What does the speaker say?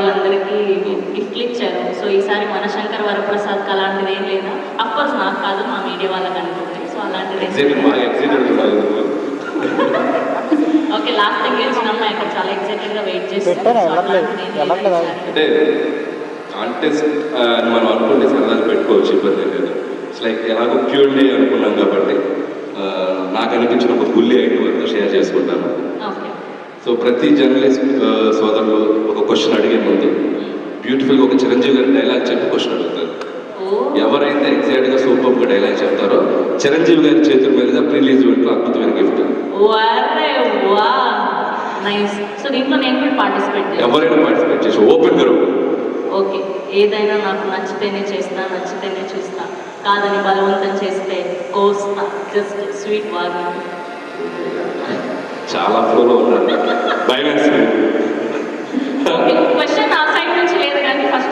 వాళ్ళందరికీ గిఫ్ట్లు ఇచ్చారు. సో ఈసారి మన శంకర్ వరప్రసాద్ అలాంటిది ఏం లేదా? అఫ్కోర్స్ నాకు కాదు మా మీడియా వాళ్ళకి అనుకుంటే సో అలాంటిది ఓకే లాస్ట్ టైం గెలిచిన అమ్మాయి ఇక్కడ చాలా ఎక్సైటెడ్గా వెయిట్ అది. అంటే కాంటెస్ట్ మనం అనుకుంటే సరదాగా పెట్టుకోవచ్చు ఇబ్బంది లేదు. ఇట్స్ లైక్ ఎలాగో క్యూర్ డే అనుకున్నాం కాబట్టి నాకు అనిపించిన ఒక బుల్లి ఐటమ్ అంతా షేర్ చేసుకుంటాను. ఓకే. సో ప్రతి జర్నలిస్ట్ సోదరులు ఒక క్వశ్చన్ అడిగే ముందు బ్యూటిఫుల్గా ఒక చిరంజీవి గారి డైలాగ్ చెప్పి క్వశ్చన్ అడుగుతారు. ఓ. ఎవరైతే ఎగ్జాక్ట్గా సూపర్గా డైలాగ్ చెప్తారో చిరంజీవి గారి చేతుల మీదుగా ప్రీ రిలీజ్ ఈవెంట్లో అద్భుతమైన గిఫ్ట్ సో దీంట్లో నేను కూడా పార్టిసిపేట్ ఎవరైనా పార్టిసిపేట్ చేసి ఓపెన్ గరు ఓకే. ఏదైనా నాకు నచ్చితేనే చేస్తా నచ్చితేనే చూస్తా. కాదని బలవంతం చేస్తే కోస్తా. జస్ట్ స్వీట్ వార్నింగ్ చాలా ఫ్లోలో ఉన్నారు భయం వేస్తుంది క్వశ్చన్ ఆ సైడ్ నుంచి లేదు కానీ ఫస్ట్